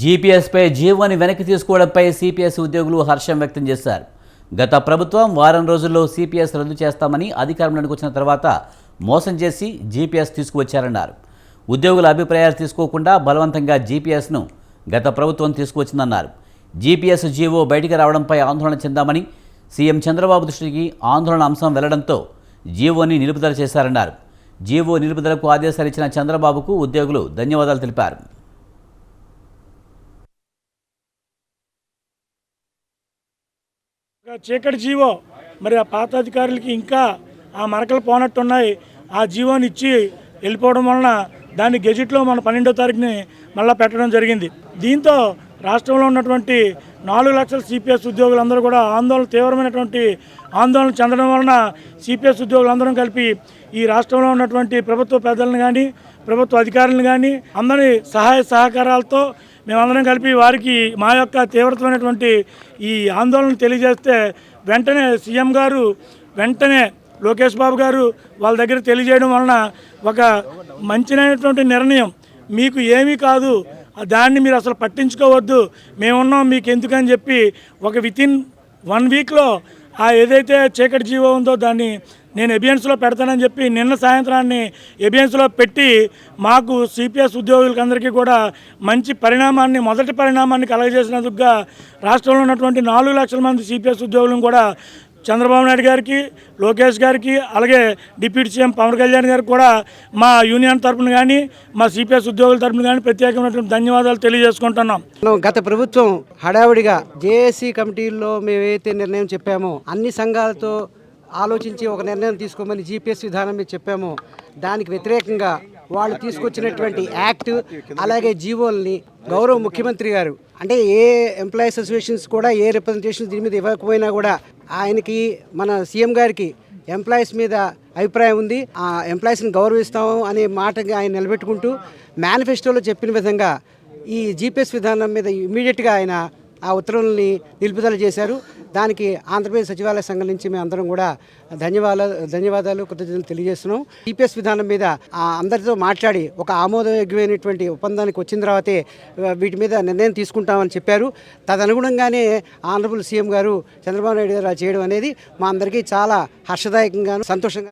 జీపీఎస్పై జీవోని వెనక్కి తీసుకోవడంపై సిపిఎస్ ఉద్యోగులు హర్షం వ్యక్తం చేశారు. గత ప్రభుత్వం వారం రోజుల్లో సిపిఎస్ రద్దు చేస్తామని అధికారంలోకి వచ్చిన తర్వాత మోసం చేసి జీపీఎస్ తీసుకువచ్చారన్నారు. ఉద్యోగుల అభిప్రాయాలు తీసుకోకుండా బలవంతంగా జీపీఎస్ను గత ప్రభుత్వం తీసుకువచ్చిందన్నారు. జీపీఎస్ జీవో బయటికి రావడంపై ఆందోళన చెందామని సీఎం చంద్రబాబు దృష్టికి ఆందోళన అంశం వెళ్ళడంతో జీవోని నిలుపుదల చేశారన్నారు. జీవో నిలుపుదలకు ఆదేశాలు ఇచ్చిన చంద్రబాబుకు ఉద్యోగులు ధన్యవాదాలు తెలిపారు. చీకటి జీవో. మరి ఆ పాత అధికారులకి ఇంకా ఆ మరకలు పోనట్టున్నాయి. ఆ జీవోని ఇచ్చి వెళ్ళిపోవడం వలన దాన్ని గెజిట్లో మన పన్నెండో తారీఖుని మళ్ళీ పెట్టడం జరిగింది. దీంతో రాష్ట్రంలో ఉన్నటువంటి నాలుగు లక్షల సిపిఎస్ ఉద్యోగులందరూ కూడా ఆందోళన తీవ్రమైనటువంటి ఆందోళన చెందడం వలన సిపిఎస్ ఉద్యోగులందరం కలిపి ఈ రాష్ట్రంలో ఉన్నటువంటి ప్రభుత్వ పెద్దలను కానీ ప్రభుత్వ అధికారులను కానీ అందరి సహాయ సహకారాలతో మేమందరం కలిపి వారికి మా యొక్క తీవ్రతమైనటువంటి ఈ ఆందోళన తెలియజేస్తే వెంటనే సీఎం గారు వెంటనే లోకేష్ బాబు గారు వాళ్ళ దగ్గర తెలియజేయడం వలన ఒక మంచినైనటువంటి నిర్ణయం. మీకు ఏమీ కాదు. దాన్ని మీరు అసలు పట్టించుకోవద్దు. మేమున్నాం మీకు ఎందుకని చెప్పి ఒక వితిన్ వన్ వీక్లో ఆ ఏదైతే చీకటి జీవో ఉందో దాన్ని నేను ఎబియన్స్లో పెడతానని చెప్పి నిన్న సాయంత్రాన్ని ఎబియన్స్లో పెట్టి మాకు సిపిఎస్ ఉద్యోగులకందరికీ కూడా మంచి పరిణామాన్ని మొదటి పరిణామాన్ని కలగజేసినందుకుగా రాష్ట్రంలో ఉన్నటువంటి నాలుగు లక్షల మంది సిపిఎస్ ఉద్యోగులను కూడా చంద్రబాబు నాయుడు గారికి లోకేష్ గారికి అలాగే డిప్యూటీ సీఎం పవన్ కళ్యాణ్ గారికి కూడా మా యూనియన్ తరపున కానీ మా సిపిఎస్ ఉద్యోగుల తరపున కానీ ప్రత్యేకమైనటువంటి ధన్యవాదాలు తెలియజేసుకుంటున్నాం. గత ప్రభుత్వం హడావుడిగా జేఏసీ కమిటీల్లో మేమైతే నిర్ణయం చెప్పామో అన్ని సంఘాలతో ఆలోచించి ఒక నిర్ణయం తీసుకోమని జీపీఎస్ విధానం మీద చెప్పామో. దానికి వ్యతిరేకంగా వాళ్ళు తీసుకొచ్చినటువంటి యాక్ట్ అలాగే జీవోల్ని గౌరవ ముఖ్యమంత్రి గారు అంటే ఏ ఎంప్లాయీస్ అసోసియేషన్స్ కూడా ఏ రిప్రజెంటేషన్ దీని మీద ఇవ్వకపోయినా కూడా ఆయనకి మన సీఎం గారికి ఎంప్లాయీస్ మీద అభిప్రాయం ఉంది. ఆ ఎంప్లాయీస్ని గౌరవిస్తాము అనే మాటగా ఆయన నిలబెట్టుకుంటూ మేనిఫెస్టోలో చెప్పిన విధంగా ఈ జీపీఎస్ విధానం మీద ఇమీడియట్గా ఆయన ఆ ఉత్తర్వుల్ని నిలుపుదల చేశారు. దానికి ఆంధ్రప్రదేశ్ సచివాలయ సంఘం నుంచి మేము అందరం కూడా ధన్యవాదాలు ధన్యవాదాలు కృతజ్ఞతలు తెలియజేస్తున్నాం. టీపీఎస్ విధానం మీద ఆ అందరితో మాట్లాడి ఒక ఆమోదయోగ్యమైనటువంటి ఒప్పందానికి వచ్చిన తర్వాతే వీటి మీద నిర్ణయం తీసుకుంటామని చెప్పారు. తదనుగుణంగానే ఆనరబుల్ సీఎం గారు చంద్రబాబు నాయుడు గారు చేయడం అనేది మా అందరికీ చాలా హర్షదాయకంగాను సంతోషంగా